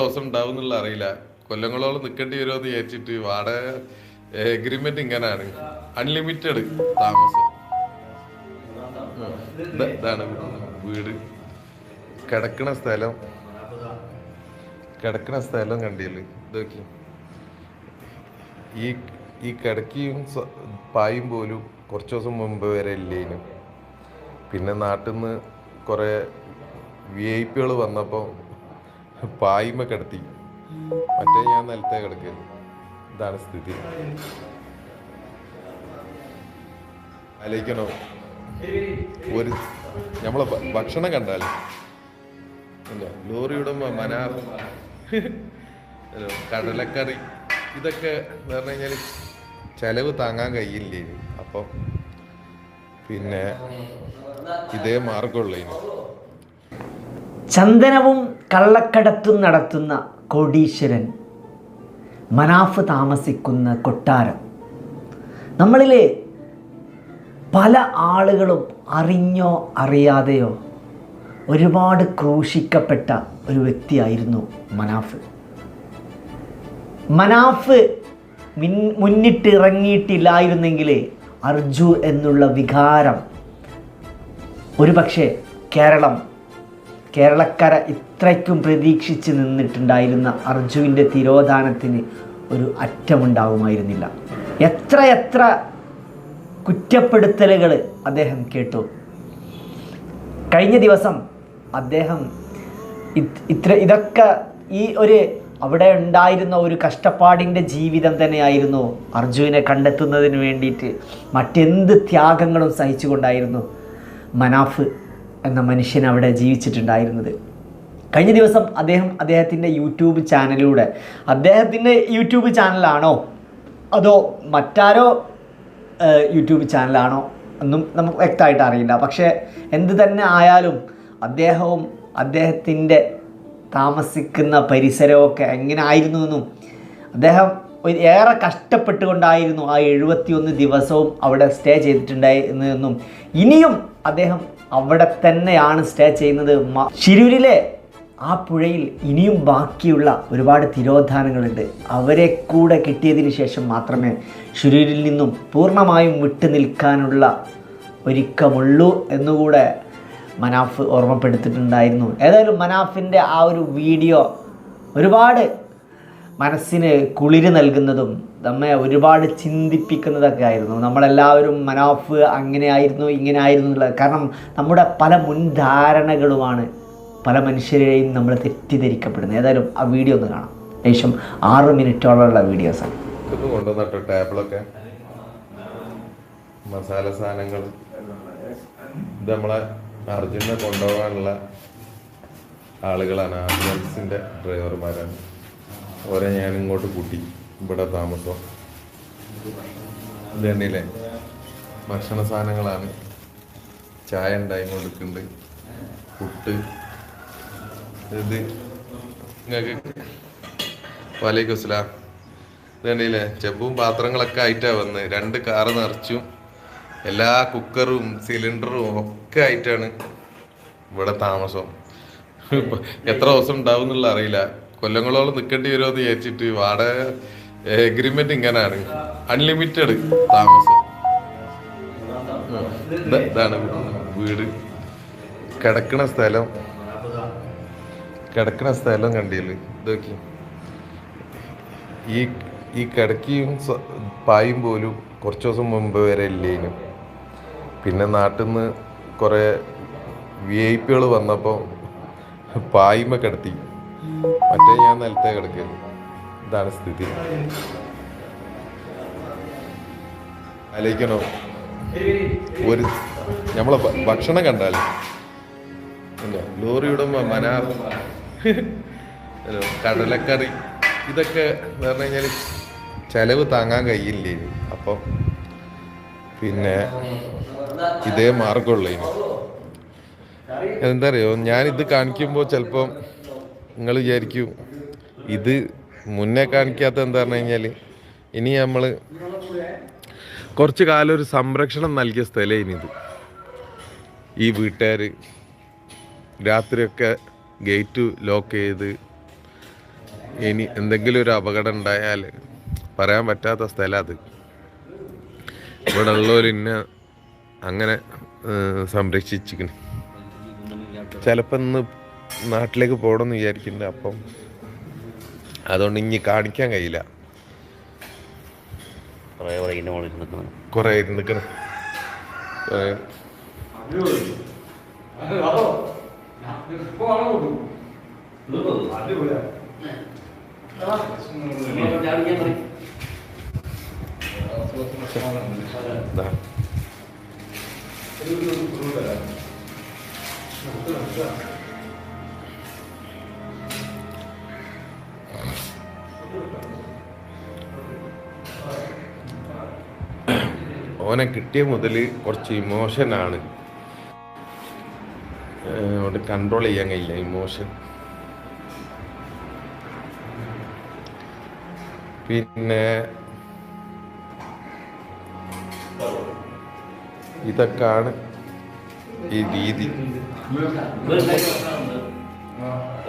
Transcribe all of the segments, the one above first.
ദിവസം ഉണ്ടാവും എന്നുള്ള അറിയില്ല. കൊല്ലങ്ങളോളം നിൽക്കേണ്ടി വരുമോ എന്ന് വിചാരിച്ചിട്ട് വാടക എഗ്രിമെന്റ് ഇങ്ങനാണ്. അൺലിമിറ്റഡ് താമസം. ഇതാണ് വീട്. കിടക്കണ സ്ഥലം. കിടക്കണ സ്ഥലം കണ്ടില്ല? ഇതൊക്കെ ഈ ഈ കിടക്കിയും പായും പോലും കുറച്ച് ദിവസം മുമ്പ് വരെ ഇല്ലേനും. പിന്നെ നാട്ടിൽ നിന്ന് കുറേ വി ഐ പികൾ വന്നപ്പോൾ പായ്മ കിടത്തി. മറ്റേ ഞാൻ നിലത്തെ കിടക്കൽ ഇതാണ് സ്ഥിതി. ആലോചിക്കണോ? ഒരു നമ്മളെ ഭക്ഷണം കണ്ടാലേ ഇല്ല ലോറിയുടെ മനാർ കടലക്കറി ഇതൊക്കെ എന്ന് പറഞ്ഞു കഴിഞ്ഞാൽ ചെലവ് താങ്ങാൻ കഴിയില്ലേ? അപ്പം പിന്നെ ഇതേ ഇനി. ചന്ദനവും കള്ളക്കടത്തും നടത്തുന്ന കോടീശ്വരൻ. മനാഫ് താമസിക്കുന്ന കൊട്ടാരം. നമ്മളിലെ പല ആളുകളും അറിഞ്ഞോ അറിയാതെയോ ഒരുപാട് ക്രൂശിക്കപ്പെട്ട ഒരു വ്യക്തിയായിരുന്നു മനാഫ്. മനാഫ് മിൻ മുന്നിട്ട് ഇറങ്ങിയിട്ടില്ലായിരുന്നെങ്കിൽ അർജു എന്നുള്ള വികാരം ഒരുപക്ഷെ കേരളം കേരളക്കര ഇത്രയ്ക്കും പ്രതീക്ഷിച്ച് നിന്നിട്ടുണ്ടായിരുന്ന അർജുവിന്റെ തിരോധാനത്തിന് ഒരു അറ്റമുണ്ടാവുമായിരുന്നില്ല. എത്ര എത്ര കുറ്റപ്പെടുത്തലുകൾ അദ്ദേഹം കേട്ടു. കഴിഞ്ഞ ദിവസം അദ്ദേഹം ഇത്ര ഇതൊക്കെ ഈ ഒരു അവിടെ ഉണ്ടായിരുന്ന ഒരു കഷ്ടപ്പാടിന്റെ ജീവിതം തന്നെയായിരുന്നു അർജുവിനെ കണ്ടെത്തുന്നതിന് വേണ്ടിയിട്ട് മറ്റെന്ത് ത്യാഗങ്ങളും സഹിച്ചുകൊണ്ടായിരുന്നു മനാഫ് എന്ന മനുഷ്യൻ അവിടെ ജീവിച്ചിട്ടുണ്ടായിരുന്നത്. കഴിഞ്ഞ ദിവസം അദ്ദേഹം അദ്ദേഹത്തിന്റെ യൂട്യൂബ് ചാനലിലൂടെ അദ്ദേഹത്തിന്റെ യൂട്യൂബ് ചാനലാണോ അതോ മറ്റാരോ യൂട്യൂബ് ചാനലാണോ ഒന്നും നമുക്ക് വ്യക്തമായിട്ട് അറിയില്ല. പക്ഷേ എന്ത് തന്നെ ആയാലും അദ്ദേഹവും അദ്ദേഹത്തിന്റെ താമസിക്കുന്ന പരിസരമൊക്കെ എങ്ങനെ ആയിരുന്നു എന്നും അദ്ദേഹം ഏറെ കഷ്ടപ്പെട്ടുകൊണ്ടായിരുന്നു ആ എഴുപത്തിയൊന്ന് ദിവസവും അവിടെ സ്റ്റേ ചെയ്തിട്ടുണ്ടായിരുന്നതെന്നും ഇനിയും അദ്ദേഹം അവിടെ തന്നെയാണ് സ്റ്റേ ചെയ്യുന്നത്. ശിരൂരിലെ ആ പുഴയിൽ ഇനിയും ബാക്കിയുള്ള ഒരുപാട് തിരോധാനങ്ങളുണ്ട്. അവരെ കൂടെ കിട്ടിയതിന് ശേഷം മാത്രമേ ശിരൂരിൽ നിന്നും പൂർണമായും വിട്ടു നിൽക്കാനുള്ള ഒരുക്കമുള്ളൂ എന്നുകൂടെ മനാഫ് ഓർമ്മപ്പെടുത്തിയിട്ടുണ്ടായിരുന്നു. ഏതായാലും മനാഫിന്റെ ആ ഒരു വീഡിയോ ഒരുപാട് മനസ്സിന് കുളിര് നൽകുന്നതും നമ്മെ ഒരുപാട് ചിന്തിപ്പിക്കുന്നതൊക്കെ ആയിരുന്നു. നമ്മളെല്ലാവരും മനാഫ് അങ്ങനെ ആയിരുന്നു ഇങ്ങനെ ആയിരുന്നു എന്നുള്ളത്. കാരണം നമ്മുടെ പല മുൻധാരണകളുമാണ് പല മനുഷ്യരെയും നമ്മൾ തെറ്റിദ്ധരിക്കപ്പെടുന്നത്. ഏതായാലും ആ വീഡിയോ ഒന്ന് കാണാം. ഏകദേശം ആറ് മിനിറ്റോളമുള്ള വീഡിയോസാണ് കൊണ്ടുവന്നിട്ടോ ടേബിളൊക്കെ മസാല സാധനങ്ങൾ. ഇത് നമ്മളെ അർജുനെ കൊണ്ടുപോകാനുള്ള ആളുകളാണ്. ആംബുലൻസിന്റെ ഡ്രൈവർമാരാണ് ഓരെ ഞാൻ ഇങ്ങോട്ട് കൂട്ടി. ഇവിടെ താമസം. ഇത് തന്നെയില്ലേ ഭക്ഷണ സാധനങ്ങളാണ്. ചായ ഉണ്ടായി കൊടുക്കുന്നുണ്ട് പുട്ട്. ഇത് നിങ്ങൾക്ക് വലൈക്കും അസ്സലാം. ഇതല്ലേ ചെമ്പും പാത്രങ്ങളൊക്കെ ആയിട്ടാണ് വന്ന്. രണ്ട് കാറ് നിറച്ചും എല്ലാ കുക്കറും സിലിണ്ടറും ഒക്കെ ആയിട്ടാണ് ഇവിടെ താമസം. എത്ര ദിവസം ഉണ്ടാവും എന്നുള്ള അറിയില്ല. കൊല്ലങ്ങളോളം നിൽക്കേണ്ടി വരുമെന്ന് വിചാരിച്ചിട്ട് വാടക എഗ്രിമെന്റ് ഇങ്ങനെയാണ് അൺലിമിറ്റഡ് താമസം. ഇതാണ് വീട്. കിടക്കണ സ്ഥലം. കിടക്കണ സ്ഥലം കണ്ടില്ല? ഇതൊക്കെ ഈ ഈ കിടക്കിയും പായും പോലും കുറച്ച് ദിവസം മുമ്പ് വരെ ഇല്ലേനും. പിന്നെ നാട്ടിൽ നിന്ന് കുറേ വി ഐ പികൾ വന്നപ്പോൾ പായ്മ കിടത്തി. മറ്റേ ഞാൻ നിലത്തെ കിടക്കുന്നു ഇതാണ് സ്ഥിതി. ആലോചിക്കണോ ഒരു നമ്മളെ ഭക്ഷണം കണ്ടാലേ. ഇല്ല? ലോറിയുടെ മനാ കടലക്കറി. ഇതൊക്കെ എന്ന് പറഞ്ഞു കഴിഞ്ഞാൽ ചെലവ് താങ്ങാൻ കഴിയില്ലേ? അപ്പം പിന്നെ ഇതേ മാർഗമുള്ള എന്താ അറിയോ? ഞാൻ ഇത് കാണിക്കുമ്പോൾ ചിലപ്പം നിങ്ങൾ വിചാരിക്കൂ ഇത് മുന്നേ കാണിക്കാത്ത എന്താ പറഞ്ഞു കഴിഞ്ഞാൽ ഇനി നമ്മൾ കുറച്ച് കാലം ഒരു സംരക്ഷണം നൽകിയ സ്ഥലം ഇനി ഇത്. ഈ വീട്ടുകാർ രാത്രിയൊക്കെ ഗേറ്റ് ലോക്ക് ചെയ്ത് ഇനി എന്തെങ്കിലും ഒരു അപകടം ഉണ്ടായാൽ പറയാൻ പറ്റാത്ത സ്ഥലം അത്. ഇവിടെ ഉള്ളവർ ഇന്ന അങ്ങനെ സംരക്ഷിച്ചിരിക്കണം. ചിലപ്പോൾ ഇന്ന് നാട്ടിലേക്ക് പോകണമെന്ന് വിചാരിക്കുന്നുണ്ട്. അപ്പം അതുകൊണ്ട് ഇനി കാണിക്കാൻ കഴിയില്ല. കുറേ നിൽക്കണം കുറേ. ഓനെ കിട്ടിയ മുതൽ കുറച്ച് ഇമോഷനാണ് അവിടെ കൺട്രോൾ ചെയ്യാൻ കഴിയില്ല ഇമോഷൻ പിന്നെ ഇതൊക്കെയാണ് ഈ രീതി.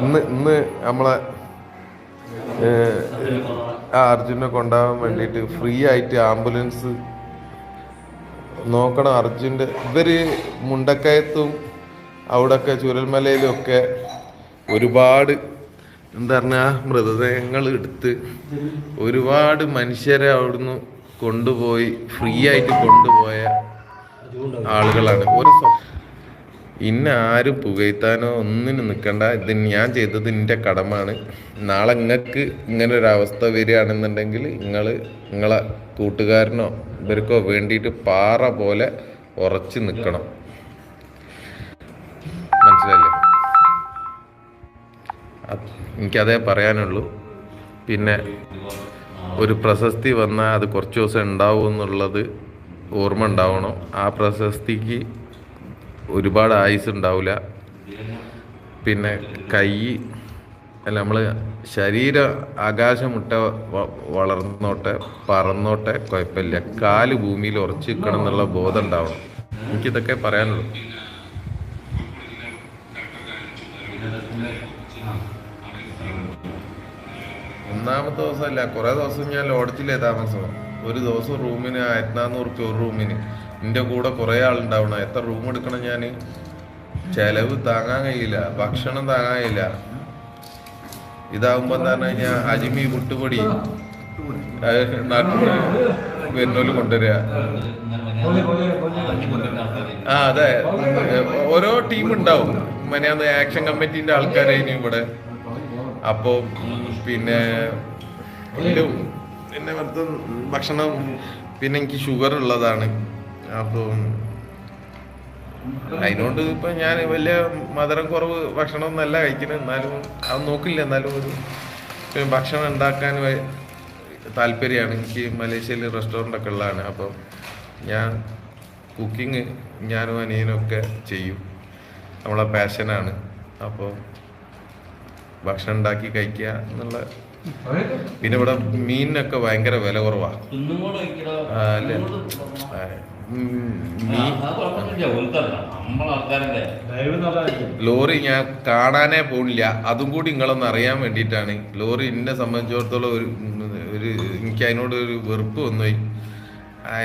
ഇന്ന് ഇന്ന് നമ്മളെ അർജുനെ കൊണ്ടാവാൻ വേണ്ടിയിട്ട് ഫ്രീ ആയിട്ട് ആംബുലൻസ് നോക്കണം അർജുന്റെ. ഇവർ മുണ്ടക്കയത്തും അവിടൊക്കെ ചുരൽമലയിലും ഒക്കെ ഒരുപാട് എന്താ പറഞ്ഞാൽ മൃതദേഹങ്ങൾ എടുത്ത് ഒരുപാട് മനുഷ്യരെ അവിടുന്ന് കൊണ്ടുപോയി ഫ്രീ ആയിട്ട് കൊണ്ടുപോയ ആളുകളാണ്. ഒരു ഇന്ന ആരും പുകഴ്ത്താനോ ഒന്നിനും നിൽക്കണ്ട ഇത് ഞാൻ ചെയ്തത് എന്റെ കടമാണ്. നാളെ നിങ്ങൾക്ക് ഇങ്ങനെ ഒരു അവസ്ഥ വരികയാണെന്നുണ്ടെങ്കിൽ നിങ്ങൾ നിങ്ങളെ കൂട്ടുകാരനോ ഇവർക്കോ വേണ്ടിയിട്ട് പാറ പോലെ ഉറച്ചു നിൽക്കണം മനസ്സിലായില്ലേ? എനിക്കതേ പറയാനുള്ളൂ. പിന്നെ ഒരു പ്രശസ്തി വന്നാൽ അത് കുറച്ച് ദിവസം ഉണ്ടാവും എന്നുള്ളത് ഓർമ്മ ഉണ്ടാവണം. ആ പ്രശസ്തിക്ക് ഒരുപാട് ആയുസ് ഉണ്ടാവില്ല പിന്നെ കൈ അല്ല നമ്മൾ ശരീരം ആകാശമുട്ട വളർന്നോട്ടെ പറന്നോട്ടെ കുഴപ്പമില്ല. കാൽ ഭൂമിയിൽ ഉറച്ചു നിൽക്കണം എന്നുള്ള ബോധം ഉണ്ടാവണം. എനിക്കിതൊക്കെ പറയാനുള്ളൂ. ഒന്നാമത്തെ ദിവസമല്ല കുറേ ദിവസം ഞാൻ ലോഡ്ജിലേ താമസം. ഒരു ദിവസം റൂമിന് ആയിരത്തി നാന്നൂറ് റുപ്യ ഒരു റൂമിന് എന്റെ കൂടെ കുറേ ആളുണ്ടാവണം. എത്ര റൂം എടുക്കണം ഞാൻ ചെലവ് താങ്ങാൻ കഴിയില്ല. ഭക്ഷണം താങ്ങാൻ കഴിയില്ല. ഇതാവുമ്പോ എന്താ പറഞ്ഞു കഴിഞ്ഞാൽ അജിമി പുട്ടുപൊടി അത് നാട്ടിൽ വരുന്നോൽ കൊണ്ടുവരിക ആ അതെ. ഓരോ ടീം ഉണ്ടാവും. മനെയാന്ന് ആക്ഷൻ കമ്മിറ്റിന്റെ ആൾക്കാരായിരുന്നു ഇവിടെ. അപ്പോ പിന്നെ പിന്നെ ഭക്ഷണം പിന്നെ എനിക്ക് ഷുഗർ ഉള്ളതാണ്. അപ്പം അതിനോണ്ട് ഇപ്പൊ ഞാൻ വലിയ മധുരം കുറവ് ഭക്ഷണം ഒന്നല്ല കഴിക്കുന്നത് എന്നാലും അത് നോക്കില്ല. എന്നാലും ഒരു ഭക്ഷണം ഉണ്ടാക്കാൻ താല്പര്യമാണ്. എനിക്ക് മലേഷ്യയിൽ റെസ്റ്റോറന്റ് ഒക്കെ ഉള്ളതാണ്. അപ്പം ഞാൻ കുക്കിങ് ഞാനും അനിയനും ഒക്കെ ചെയ്യും. നമ്മളെ പാഷനാണ്. അപ്പോൾ ഭക്ഷണം ഉണ്ടാക്കി കഴിക്കുക എന്നുള്ള പിന്നെ ഇവിടെ മീനിനൊക്കെ ഭയങ്കര വില കുറവാണ് അല്ലേ? ലോറി ഞാൻ കാണാനേ പോണില്ല. അതും കൂടി നിങ്ങളൊന്ന് അറിയാൻ വേണ്ടിയിട്ടാണ്. ലോറി എന്നെ സംബന്ധിച്ചിടത്തോളം ഒരു ഒരു എനിക്ക് അതിനോട് ഒരു വെറുപ്പ് വന്നുപോയി.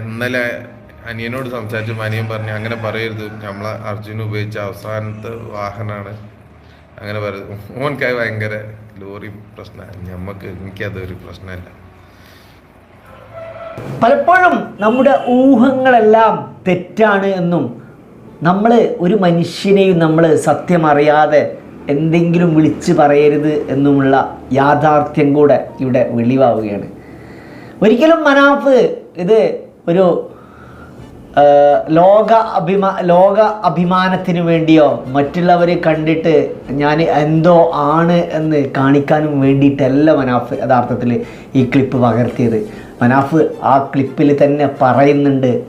ഇന്നലെ അനിയനോട് സംസാരിച്ചു അനിയൻ പറഞ്ഞു അങ്ങനെ പറയരുത്. നമ്മളെ അർജുന ഉപയോഗിച്ച അവസാനത്തെ വാഹനമാണ്. അങ്ങനെ പറയുന്നത് ഓൻക്കായി ഭയങ്കര ലോറി പ്രശ്നമാണ്. ഞമ്മക്ക് എനിക്കതൊരു പ്രശ്നമല്ല. പലപ്പോഴും നമ്മുടെ ഊഹങ്ങളെല്ലാം തെറ്റാണ് എന്നും നമ്മൾ ഒരു മനുഷ്യനെയും നമ്മൾ സത്യം അറിയാതെ എന്തെങ്കിലും വിളിച്ച് പറയരുത് എന്നുമുള്ള യാഥാർത്ഥ്യം കൂടെ ഇവിടെ വെളിവാവുകയാണ്. ഒരിക്കലും മനാഫ് ഇത് ഒരു ലോക അഭിമാ ലോക അഭിമാനത്തിന് വേണ്ടിയോ മറ്റുള്ളവരെ കണ്ടിട്ട് ഞാൻ എന്തോ ആണ് എന്ന് കാണിക്കാനും വേണ്ടിയിട്ടല്ല മനാഫ് യഥാർത്ഥത്തിൽ ഈ ക്ലിപ്പ് പകർത്തിയത്. മനാഫ് ആ ക്ലിപ്പിൽ തന്നെ പറയുന്നുണ്ട്.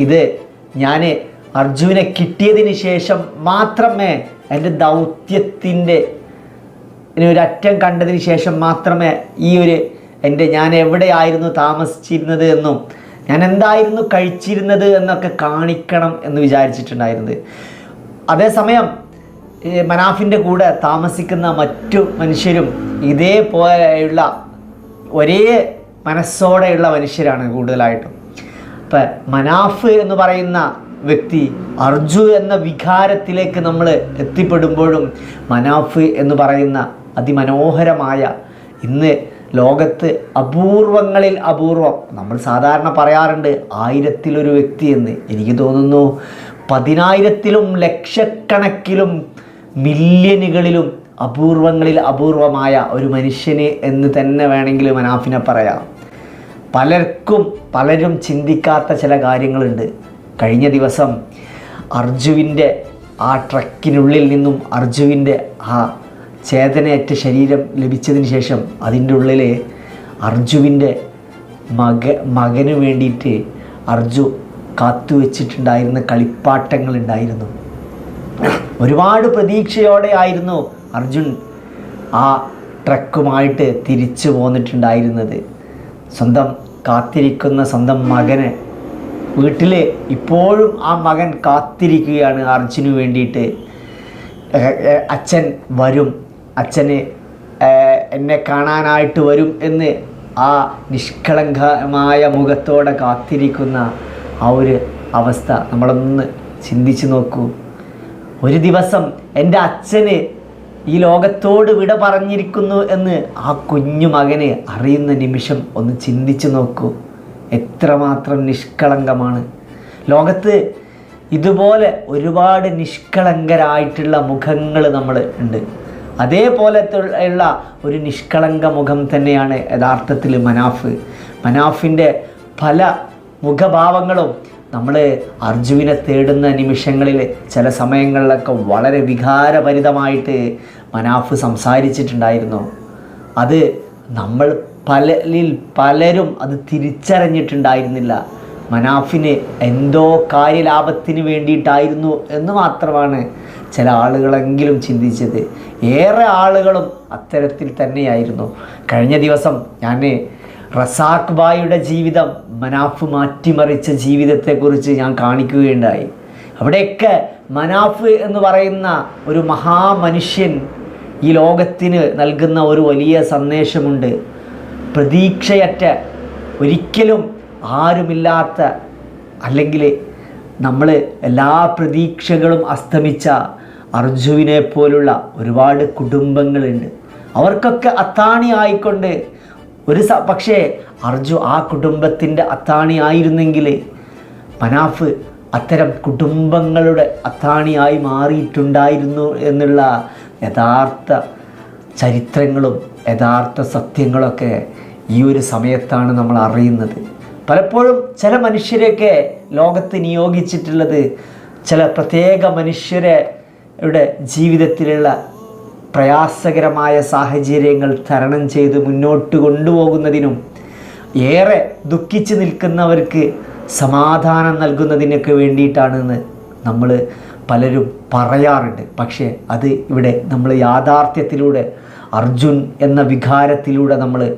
ഇത് ഞാൻ അർജുനെ കിട്ടിയതിന് ശേഷം മാത്രമേ എന്റെ ദൗത്യത്തിന്റെ ഒരറ്റം കണ്ടതിന് ശേഷം മാത്രമേ ഈ ഒരു എന്റെ ഞാൻ എവിടെയായിരുന്നു താമസിച്ചിരുന്നത് എന്നും ഞാൻ എന്തായിരുന്നു കഴിച്ചിരുന്നത് എന്നൊക്കെ കാണിക്കണം എന്ന് വിചാരിച്ചിട്ടുണ്ടായിരുന്നത്. അതേസമയം മനാഫിന്റെ കൂടെ താമസിക്കുന്ന മറ്റു മനുഷ്യരും ഇതേപോലെയുള്ള ഒരേ മനസ്സോടെയുള്ള മനുഷ്യരാണ് കൂടുതലായിട്ടും. ഇപ്പം മനാഫ് എന്ന് പറയുന്ന വ്യക്തി അർജു എന്ന വികാരത്തിലേക്ക് നമ്മൾ എത്തിപ്പെടുമ്പോഴും മനാഫ് എന്ന് പറയുന്ന അതിമനോഹരമായ ഇന്ന് ലോകത്ത് അപൂർവങ്ങളിൽ അപൂർവം നമ്മൾ സാധാരണ പറയാറുണ്ട് ആയിരത്തിലൊരു വ്യക്തി എന്ന് എനിക്ക് തോന്നുന്നു. പതിനായിരത്തിലും ലക്ഷക്കണക്കിലും മില്യനുകളിലും അപൂർവങ്ങളിൽ അപൂർവമായ ഒരു മനുഷ്യന് എന്ന് തന്നെ വേണമെങ്കിൽ മനാഫിനെ പറയാം. പലർക്കും പലരും ചിന്തിക്കാത്ത ചില കാര്യങ്ങളുണ്ട്. കഴിഞ്ഞ ദിവസം അർജുവിന്റെ ആ ട്രക്കിനുള്ളിൽ നിന്നും അർജുവിന്റെ ആ ചേതനയറ്റ ശരീരം ലഭിച്ചതിന് ശേഷം അതിന്റെ ഉള്ളിൽ അർജുവിന്റെ മക മകന് വേണ്ടിയിട്ട് അർജു കാത്തുവെച്ചിട്ടുണ്ടായിരുന്ന കളിപ്പാട്ടങ്ങളുണ്ടായിരുന്നു ഒരുപാട് പ്രതീക്ഷയോടെ ആയിരുന്നു അർജുൻ ആ ട്രക്കുമായിട്ട് തിരിച്ചു പോന്നിട്ടുണ്ടായിരുന്നത്. സ്വന്തം കാത്തിരിക്കുന്ന സ്വന്തം മകന്. വീട്ടിൽ ഇപ്പോഴും ആ മകൻ കാത്തിരിക്കുകയാണ് അർജുന് വേണ്ടിയിട്ട്. അച്ഛൻ വരും. അച്ഛന് എന്നെ കാണാനായിട്ട് വരും എന്ന് ആ നിഷ്കളങ്കമായ മുഖത്തോടെ കാത്തിരിക്കുന്ന ആ ഒരു അവസ്ഥ നമ്മളൊന്ന് ചിന്തിച്ചു നോക്കൂ. ഒരു ദിവസം എന്റെ അച്ഛന് ഈ ലോകത്തോട് വിട പറഞ്ഞിരിക്കുന്നു എന്ന് ആ കുഞ്ഞു മകന് അറിയുന്ന നിമിഷം ഒന്ന് ചിന്തിച്ചു നോക്കൂ. എത്രമാത്രം നിഷ്കളങ്കമാണ്. ലോകത്ത് ഇതുപോലെ ഒരുപാട് നിഷ്കളങ്കരായിട്ടുള്ള മുഖങ്ങൾ നമ്മൾ ഉണ്ട്. അതേപോലത്തെ ഉള്ള ഒരു നിഷ്കളങ്ക മുഖം തന്നെയാണ് യഥാർത്ഥത്തിൽ മനാഫ്. മനാഫിന്റെ പല മുഖഭാവങ്ങളും നമ്മൾ അർജുവിനെ തേടുന്ന നിമിഷങ്ങളിൽ ചില സമയങ്ങളിലൊക്കെ വളരെ വികാരഭരിതമായിട്ട് മനാഫ് സംസാരിച്ചിട്ടുണ്ടായിരുന്നു. അത് നമ്മൾ പലരിൽ പലരും അത് തിരിച്ചറിഞ്ഞിട്ടുണ്ടായിരുന്നില്ല. മനാഫിന് എന്തോ കാര്യലാഭത്തിന് വേണ്ടിയിട്ടായിരുന്നു എന്ന് മാത്രമാണ് ചില ആളുകളെങ്കിലും ചിന്തിച്ചത്. ഏറെ ആളുകളും അത്തരത്തിൽ തന്നെയായിരുന്നു. കഴിഞ്ഞ ദിവസം ഞാൻ റസാഖ് ബായിയുടെ ജീവിതം മനാഫ് മാറ്റിമറിച്ച ജീവിതത്തെക്കുറിച്ച് ഞാൻ കാണിക്കുകയുണ്ടായി. അവിടെയൊക്കെ മനാഫ് എന്ന് പറയുന്ന ഒരു മഹാമനുഷ്യൻ ഈ ലോകത്തിന് നൽകുന്ന ഒരു വലിയ സന്ദേശമുണ്ട്. പ്രതീക്ഷയറ്റ ഒരിക്കലും ആരുമില്ലാത്ത അല്ലെങ്കിൽ നമ്മൾ എല്ലാ പ്രതീക്ഷകളും അസ്തമിച്ച അർജുവിനെ പോലുള്ള ഒരുപാട് കുടുംബങ്ങളുണ്ട്. അവർക്കൊക്കെ അത്താണി ആയിക്കൊണ്ട് ഒരു പക്ഷേ അർജു ആ കുടുംബത്തിന്റെ അത്താണി ആയിരുന്നെങ്കിൽ മനാഫ് അത്തരം കുടുംബങ്ങളുടെ അത്താണിയായി മാറിയിട്ടുണ്ടായിരുന്നു എന്നുള്ള യഥാർത്ഥ ചരിത്രങ്ങളും യഥാർത്ഥ സത്യങ്ങളൊക്കെ ഈ ഒരു സമയത്താണ് നമ്മൾ അറിയുന്നത്. പലപ്പോഴും ചില മനുഷ്യരെയൊക്കെ ലോകത്ത് നിയോഗിച്ചിട്ടുള്ളത് ചില പ്രത്യേക മനുഷ്യരുടെ ജീവിതത്തിലുള്ള പ്രയാസകരമായ സാഹചര്യങ്ങൾ തരണം ചെയ്ത് മുന്നോട്ട് കൊണ്ടുപോകുന്നതിനും ഏറെ ദുഃഖിച്ച് നിൽക്കുന്നവർക്ക് സമാധാനം നൽകുന്നതിനൊക്കെ വേണ്ടിയിട്ടാണെന്ന് നമ്മൾ പലരും പറയാറുണ്ട്. പക്ഷേ അത് ഇവിടെ നമ്മൾ യാഥാർത്ഥ്യത്തിലൂടെ അർജുൻ എന്ന വികാരത്തിലൂടെ നമ്മൾ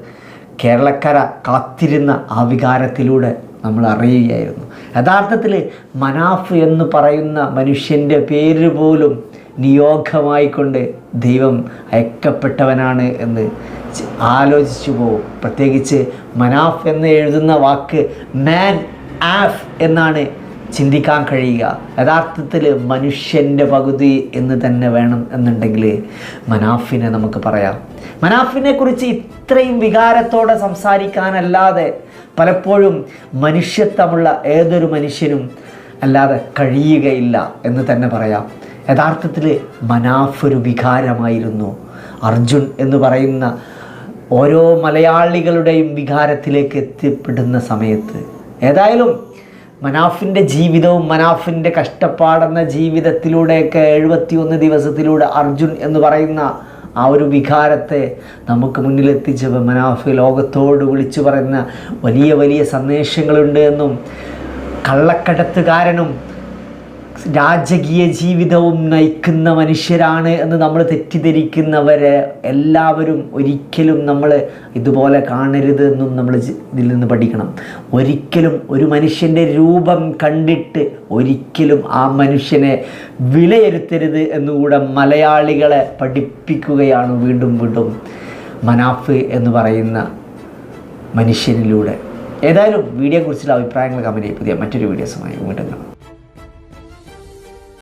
കേരളക്കര കാത്തിരുന്ന ആ വികാരത്തിലൂടെ നമ്മൾ അറിയുകയായിരുന്നു. യഥാർത്ഥത്തിൽ മനാഫ് എന്ന് പറയുന്ന മനുഷ്യന്റെ പേര് പോലും നിയോഗമായിക്കൊണ്ട് ദൈവം അയക്കപ്പെട്ടവനാണ് എന്ന് ആലോചിച്ചു പോകും പ്രത്യേകിച്ച് മനാഫ് എന്ന് എഴുതുന്ന വാക്ക് മാൻ ആഫ് എന്നാണ് ചിന്തിക്കാൻ കഴിയുക. യഥാർത്ഥത്തിൽ മനുഷ്യന്റെ പകുതി എന്ന് തന്നെ വേണം എന്നുണ്ടെങ്കിൽ മനാഫിനെ നമുക്ക് പറയാം. മനാഫിനെ കുറിച്ച് ഇത്രയും വികാരത്തോടെ സംസാരിക്കാനല്ലാതെ പലപ്പോഴും മനുഷ്യത്വമുള്ള ഏതൊരു മനുഷ്യനും അല്ലാതെ കഴിയുകയില്ല എന്ന് തന്നെ പറയാം. യഥാർത്ഥത്തിൽ മനാഫൊരു വികാരമായിരുന്നു. അർജുൻ എന്ന് പറയുന്ന ഓരോ മലയാളികളുടെയും വികാരത്തിലേക്ക് എത്തിപ്പെടുന്ന സമയത്ത്. ഏതായാലും മനാഫിന്റെ ജീവിതവും മനാഫിന്റെ കഷ്ടപ്പാടെന്ന ജീവിതത്തിലൂടെയൊക്കെ എഴുപത്തിയൊന്ന് ദിവസത്തിലൂടെ അർജുൻ എന്ന് പറയുന്ന ആ ഒരു വികാരത്തെ നമുക്ക് മുന്നിലെത്തിച്ച മനാഫ് ലോകത്തോട് വിളിച്ചു പറയുന്ന വലിയ വലിയ സന്ദേശങ്ങളുണ്ട് എന്നും കള്ളക്കടത്തുകാരനും രാജകീയ ജീവിതവും നയിക്കുന്ന മനുഷ്യരാണ് എന്ന് നമ്മൾ തെറ്റിദ്ധരിക്കുന്നവരെ എല്ലാവരും ഒരിക്കലും നമ്മൾ ഇതുപോലെ കാണരുത് എന്നും നമ്മൾ ഇതിൽ നിന്ന് പഠിക്കണം. ഒരിക്കലും ഒരു മനുഷ്യന്റെ രൂപം കണ്ടിട്ട് ഒരിക്കലും ആ മനുഷ്യനെ വിലയിരുത്തരുത് എന്നുകൂടെ മലയാളികളെ പഠിപ്പിക്കുകയാണ് വീണ്ടും വീണ്ടും മനാഫ് എന്ന് പറയുന്ന മനുഷ്യനിലൂടെ. ഏതായാലും വീഡിയോയെക്കുറിച്ചുള്ള അഭിപ്രായങ്ങൾ കമന്റ് പുതിയ മറ്റൊരു വീഡിയോസുമായി വീണ്ടും കാണാം.